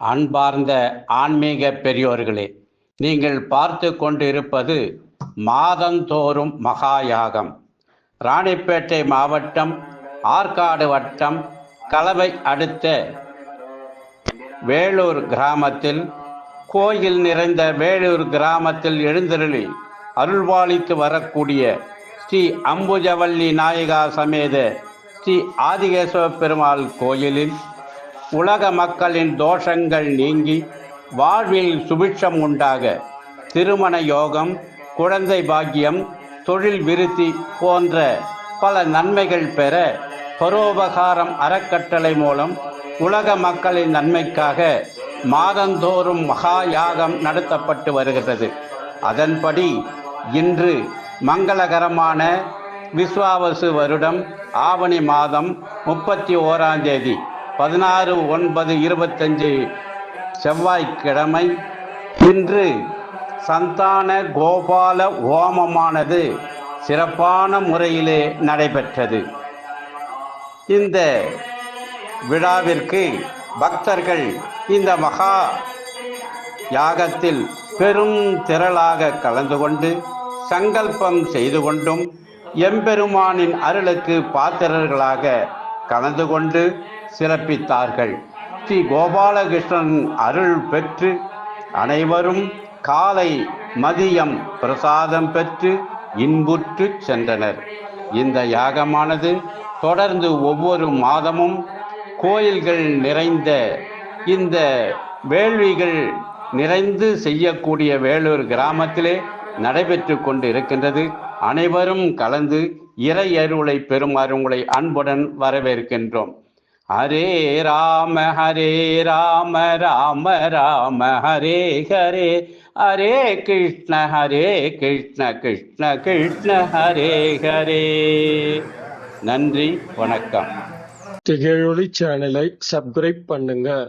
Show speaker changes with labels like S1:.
S1: அன்பார்ந்த ஆன்மீக பெரியோர்களே நீங்கள் பார்த்து கொண்டிருப்பது மாதந்தோறும் மகாயாகம். ராணிப்பேட்டை மாவட்டம் ஆற்காடு வட்டம் கலவை அடுத்த வேலூர் கிராமத்தில் கோயில் நிறைந்த வேலூர் கிராமத்தில் எழுந்தருளி அருள்வாளித்து வரக்கூடிய ஸ்ரீ அம்புஜவல்லி நாயகா சமேத ஸ்ரீ ஆதிகேசவ பெருமாள் கோயிலில் உலக மக்களின் தோஷங்கள் நீங்கி வாழ்வில் சுபிட்சம் உண்டாக. திருமண யோகம் குழந்தை பாக்கியம் தொழில் விருத்தி போன்ற பல நன்மைகள் பெற பரோபகாரம் அறக்கட்டளை மூலம் உலக மக்களின் நன்மைக்காக மாதந்தோறும் மகா யாகம் நடத்தப்பட்டு வருகிறது. அதன்படி இன்று மங்களகரமான விஸ்வாவசு வருடம் ஆவணி மாதம் முப்பத்தி ஓராந்தேதி பதினாறு ஒன்பது இருபத்தஞ்சு செவ்வாய்க்கிழமை இன்று சந்தான கோபால ஹோமமானது சிறப்பான முறையிலே நடைபெற்றது. இந்த விழாவிற்கு பக்தர்கள் இந்த மகா யாகத்தில் பெரும் திரளாக கலந்து கொண்டு சங்கல்பம் செய்து கொண்டும் எம்பெருமானின் அருளுக்கு பாத்திரர்களாக கலந்து கொண்டு சிறப்பித்தார்கள். ஸ்ரீ கோபாலகிருஷ்ணன் அருள் பெற்று அனைவரும் காலை மதியம் பிரசாதம் பெற்று இன்புற்று சென்றனர். இந்த யாகமானது தொடர்ந்து ஒவ்வொரு மாதமும் கோயில்கள் நிறைந்த இந்த வேள்விகள் நிறைந்து செய்யக்கூடிய வேலூர் கிராமத்திலே நடைபெற்று கொண்டு இருக்கின்றது அனைவரும் கலந்து இறை அருளை பெறுமாறு உங்களை அன்புடன் வரவேற்கின்றோம். ஹரே ராம ஹரே ராம ராம ராம ஹரே ஹரே. ஹரே கிருஷ்ண ஹரே கிருஷ்ண கிருஷ்ண கிருஷ்ண ஹரே ஹரே. நன்றி வணக்கம்.
S2: திகழொளி சேனலை சப்ஸ்கிரைப் பண்ணுங்க.